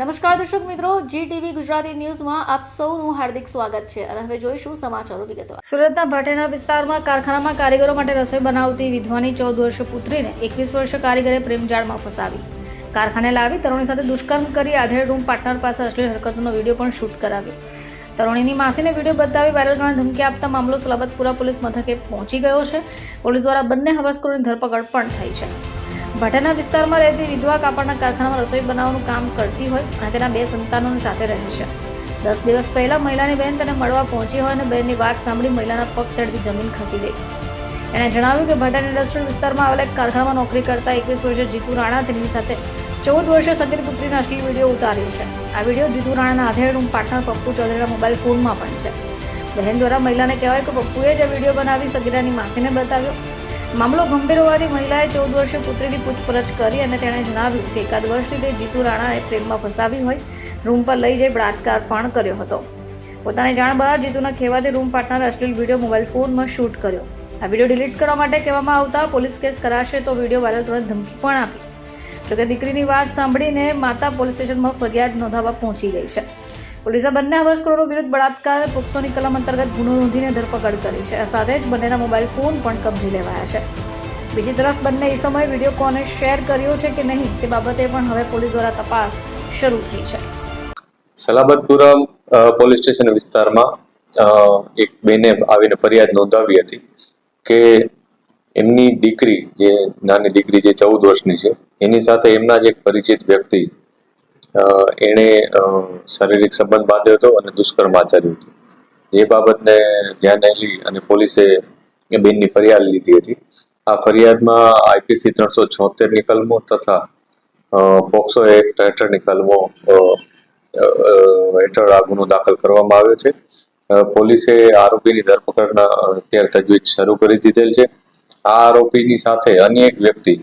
નમસ્કાર દર્શક મિત્રો જી ટીવી ગુજરાતી ન્યૂઝમાં આપ સૌનું હાર્દિક સ્વાગત છે અને હવે જોઈશું સમાચારો વિગતવાર. સુરતના ભાટેના વિસ્તારમાં કારખાનામાં કારીગરો માટે રસોઈ બનાવતી વિધવાની ચૌદ વર્ષ પુત્રીને એકવીસ વર્ષ કારીગરે પ્રેમજાળમાં ફસાવી. કારખાને લાવી તરુણી સાથે દુષ્કર્મ કરી આધેડ રૂમ પાર્ટનર પાસે અશ્લીલ હરકતનો વીડિયો પણ શૂટ કરાવ્યો. તરુણીની માસીને વીડિયો બતાવી વાયરલ કરવાની ધમકી આપતા મામલો સલાબતપુરા પોલીસ મથકે પહોંચી ગયો છે. પોલીસ દ્વારા બંને હવસખોરોની ધરપકડ પણ થઈ છે. ભાટાના વિસ્તારમાં રહેતી વિધવા કાપડના કારખાનામાં રસોઈ બનાવવાનું કામ કરતી હોય અને તેના બે સંતાનો સાથે રહે છે. દસ દિવસ પહેલા મહિલાની બહેન તેને મળવા પહોંચી હોય અને બહેનની વાત સાંભળી મહિલાના પગ તળથી જમીન ખસી ગઈ. એણે જણાવ્યું કે ભાટાના ઇન્ડસ્ટ્રીયલ વિસ્તારમાં આવેલા એક કારખાનામાં નોકરી કરતા એકવીસ વર્ષીય જીતુ રાણા તેની સાથે ચૌદ વર્ષીય સગીર પુત્રીનો અશ્લીલ વીડિયો ઉતાર્યો છે. આ વીડિયો જીતુ રાણાના આધેડ પાટણ પપ્પુ ચૌધરીના મોબાઈલ ફોનમાં પણ છે. બહેન દ્વારા મહિલાને કહેવાય કે પપ્પુએ જ આ વીડિયો બનાવી સગીરાની માસીને બતાવ્યો. મામલો ગંભીર હોવાથી મહિલાએ ચૌદ વર્ષીય પુત્રીની પૂછપરછ કરી અને તેણે જણાવ્યું કે એકાદ વર્ષથી તે જીતુ રાણાએ પ્રેમમાં ફસાવી હોય, રૂમ પર લઈ જઈ બળાત્કાર પણ કર્યો હતો. પોતાની જાણ બહાર જીતુના કહેવાથી રૂમ પાર્ટનરે અશ્લીલ વીડિયો મોબાઈલ ફોનમાં શૂટ કર્યો. આ વીડિયો ડિલીટ કરવા માટે કહેવામાં આવતા પોલીસ કેસ કરાશે તો વીડિયો વાયરલ કરવા ધમકી પણ આપી. જોકે દીકરીની વાત સાંભળીને માતા પોલીસ સ્ટેશનમાં ફરિયાદ નોંધાવવા પહોંચી ગઈ છે. પોલીસે બંને હવસખોરો વિરુદ્ધ બળાત્કાર પોક્સોની કલમ અંતર્ગત ગુનો નોંધીને ધરપકડ કરી છે. આ સાથે જ બંનેના મોબાઈલ ફોન પણ કબજે લેવાયા છે. બીજી તરફ બંને એ સમયે વીડિયો કોને શેર કર્યો છે કે નહીં તે બાબતે પણ હવે પોલીસ દ્વારા તપાસ શરૂ થઈ છે. સલાબતપુરા પોલીસ સ્ટેશન વિસ્તારમાં એક બેને આવીને ફરિયાદ નોંધાવી હતી કે એમની દીકરી, જે નાની દીકરી જે ચૌદ વર્ષની છે, એની સાથે એમના જ એક પરિચિત વ્યક્તિ એણે શારીરિક સંબંધ બાંધ્યો હતો અને દુષ્કર્મ આચર્યું હતું. જે બાબતને ધ્યાને લઈ અને પોલીસે એ બેનની ફરિયાદ લીધી હતી. આ ફરિયાદમાં આઈપીસી ત્રણસો છોતેરની કલમો તથા પોક્સો એક્ટ હેઠળની કલમો હેઠળ આ ગુનો દાખલ કરવામાં આવ્યો છે. પોલીસે આરોપીની ધરપકડના અત્યારે તજવીજ શરૂ કરી દીધેલ છે. આ આરોપીની સાથે અન્ય એક વ્યક્તિ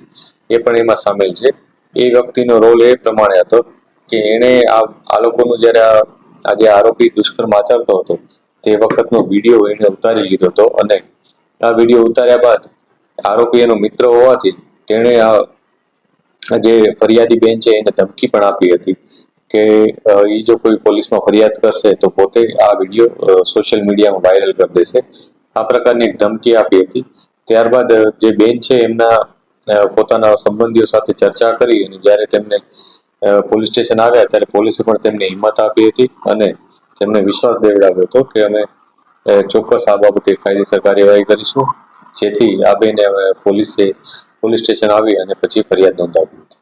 એ પણ એમાં સામેલ છે. એ વ્યક્તિનો રોલ એ પ્રમાણે હતો કે એણે આ આ લોકોનું જ્યારે આ આ જે આરોપી દુષ્કર્મ આચરતો હતો, તે વખતનો વીડિયો એણે ઉતારી લીધો હતો અને આ વીડિયો ઉતાર્યા બાદ આરોપી એનો મિત્ર હોવાથી તેણે આ જે ફરિયાદી બેન છે એને ધમકી પણ આપી હતી કે એ જો કોઈ પોલીસમાં ફરિયાદ કરશે તો પોતે આ વીડિયો સોશિયલ મીડિયામાં વાયરલ કરી દેશે. આ પ્રકારની ધમકી આપી હતી. ત્યારબાદ જે બેન છે એમના પોતાના સંબંધીઓ સાથે ચર્ચા કરી અને જ્યારે તેમને પોલીસ સ્ટેશન આવ્યા ત્યારે પોલીસે પણ તેમને હિંમત આપી હતી અને તેમને વિશ્વાસ દેવડાવ્યો હતો કે અમે ચોક્કસ આ બાબતે કાયદેસર કાર્યવાહી કરીશું, જેથી આ બેને પોલીસે, પોલીસ સ્ટેશન આવી અને પછી ફરિયાદ નોંધાવી હતી.